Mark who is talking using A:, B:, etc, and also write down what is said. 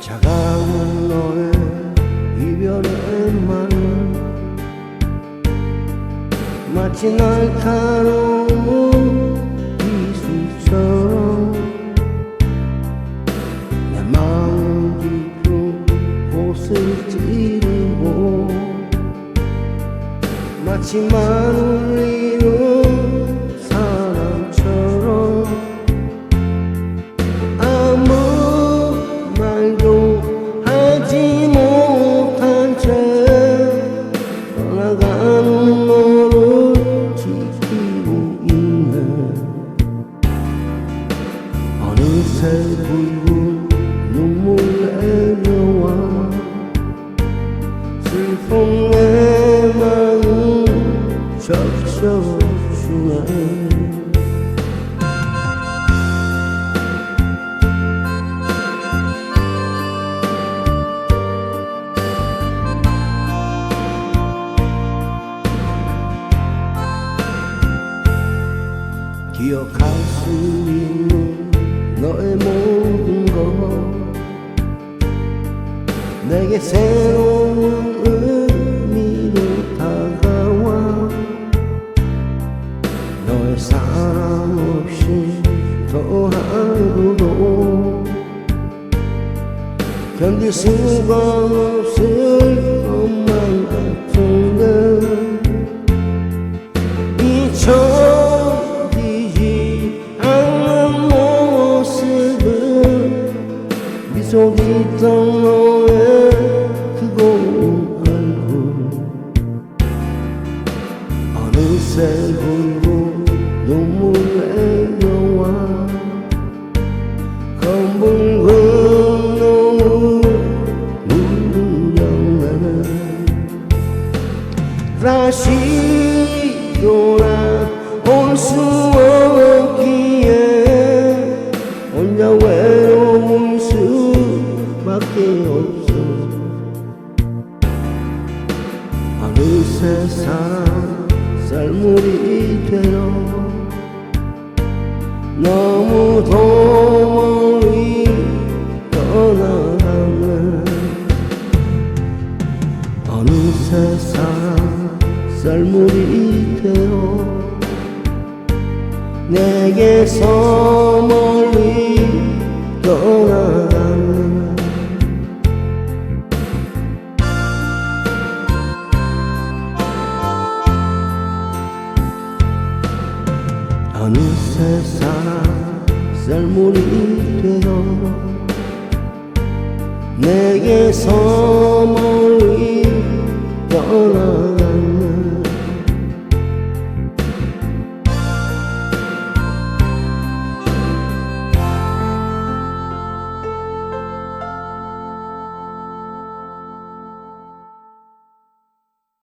A: 차가운 너의 이별에만 마치 날카로운 기술처럼 내 마음 깊은 곳을 찌르고 마치 마늘이 너를 지키고 있네 어느새 붉은 눈물 내려와 슬픈 내 마음 적셔 기억할 수 있는 너의 모든 것. 내게 새로운 의미로 다가와. 너의 사랑 없이 더 하루도. 견딜 수가 없을 미소 짓던 너의 그고운 얼굴 어느새 붉은 눈물 내려와 검붉은 노을 물들였네. 다시 돌아올 수 어. 어느새 사랑 쌀물이 되어 너무도 멀리 떠나가네 어느새 사랑 썰물이 되어 내게서 멀 어느새 사랑 썰물이 되어 내게서 떠나